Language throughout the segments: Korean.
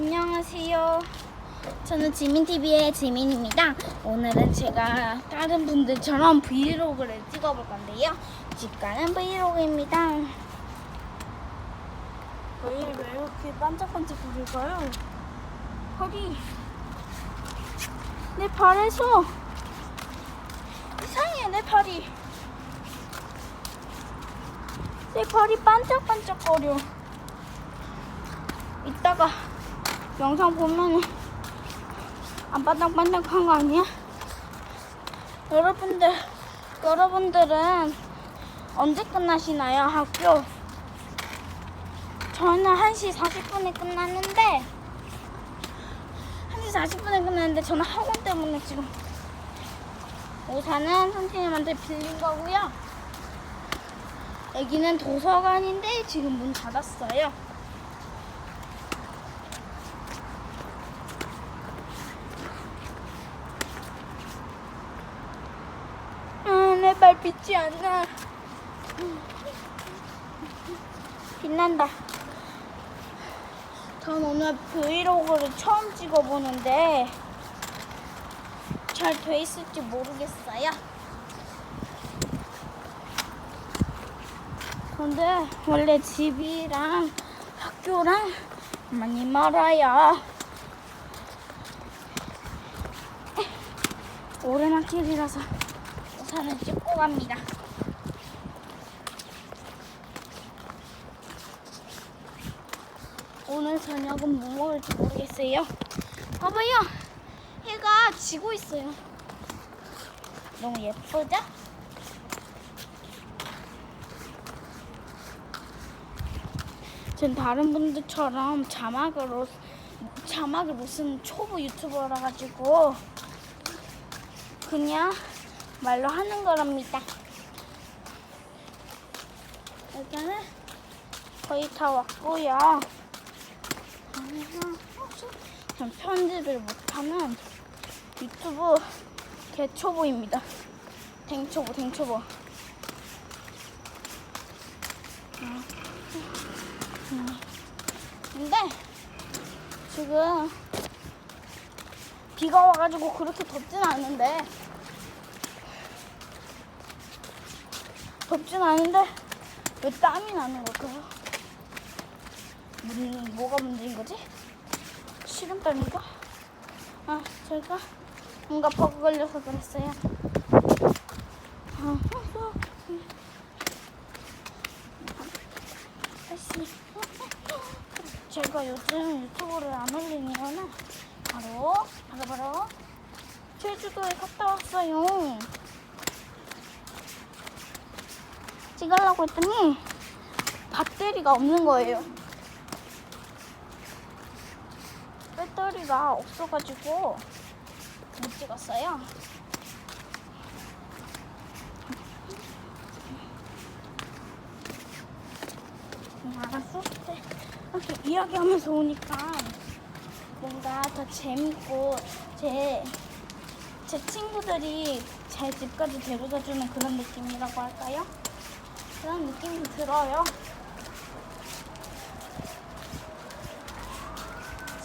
안녕하세요. 저는 지민TV의 지민입니다. 오늘은 제가 다른 분들처럼 브이로그를 찍어볼 건데요. 집 가는 브이로그입니다. 왜, 왜 이렇게 반짝반짝 거릴까요? 허리. 내 발에서 이상해, 내 발이. 내 발이 반짝반짝거려. 이따가 영상 보면은 안 반짝반짝한 거 아니야? 여러분들, 여러분들은 언제 끝나시나요, 학교? 저는 1시 40분에 끝났는데, 1시 40분에 끝났는데, 저는 학원 때문에 지금 우산은 선생님한테 빌린 거고요. 여기는 도서관인데, 지금 문 닫았어요. 아, 내 발 빛이 안 나. 빛난다. 전 오늘 브이로그를 처음 찍어보는데 잘 돼 있을지 모르겠어요. 근데 원래 집이랑 학교랑 많이 멀어요. 오르막길이라서 우산을 찍고 갑니다. 오늘 저녁은 뭐 먹을지 모르겠어요. 봐봐요. 해가 지고 있어요. 너무 예쁘죠? 전 다른 분들처럼 자막으로 자막을 무슨 초보 유튜버라 가지고 그냥 말로 하는 거랍니다. 일단은 거의 다 왔고요. 전 편집을 못하는 유튜브 개초보입니다. 댕초보, 댕초보. 근데 지금 비가 와가지고 그렇게 덥진 않은데 덥진 않은데 왜 땀이 나는 걸까요? 문, 뭐가 문제인 거지? 식은땀인가? 아, 제가 뭔가 버그 걸려서 그랬어요. 아, 다시. 제가 요즘 유튜브를 안 올리는 이유는 바로, 바로, 바로, 제주도에 갔다 왔어요. 찍으려고 했더니 배터리가 없는 거예요. 배터리가 없어가지고 못 찍었어요. 음, 알았어. 네. 이렇게 이야기하면서 오니까 뭔가 더 재밌고 제, 제 친구들이 제 집까지 데려다 주는 그런 느낌이라고 할까요? 그런 느낌이 들어요.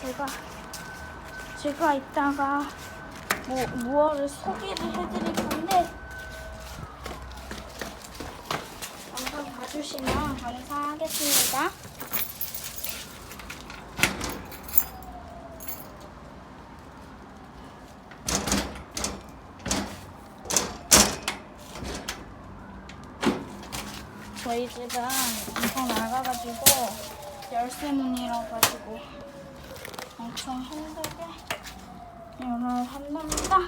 제가 제가 이따가 뭐 무엇을 소개를 해드릴 건데 영상 봐주시면 감사하겠습니다. 저희 집은 엄청 낡아가지고 열쇠 문이라 가지고 엄청 힘들게 열어야 한답니다.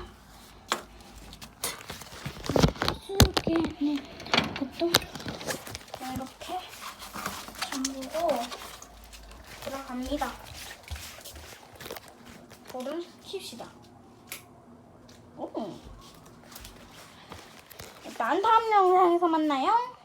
수기는 것도 이렇게 전부도 들어갑니다. 불을 킵시다. 오. 일단 다음 영상에서 만나요.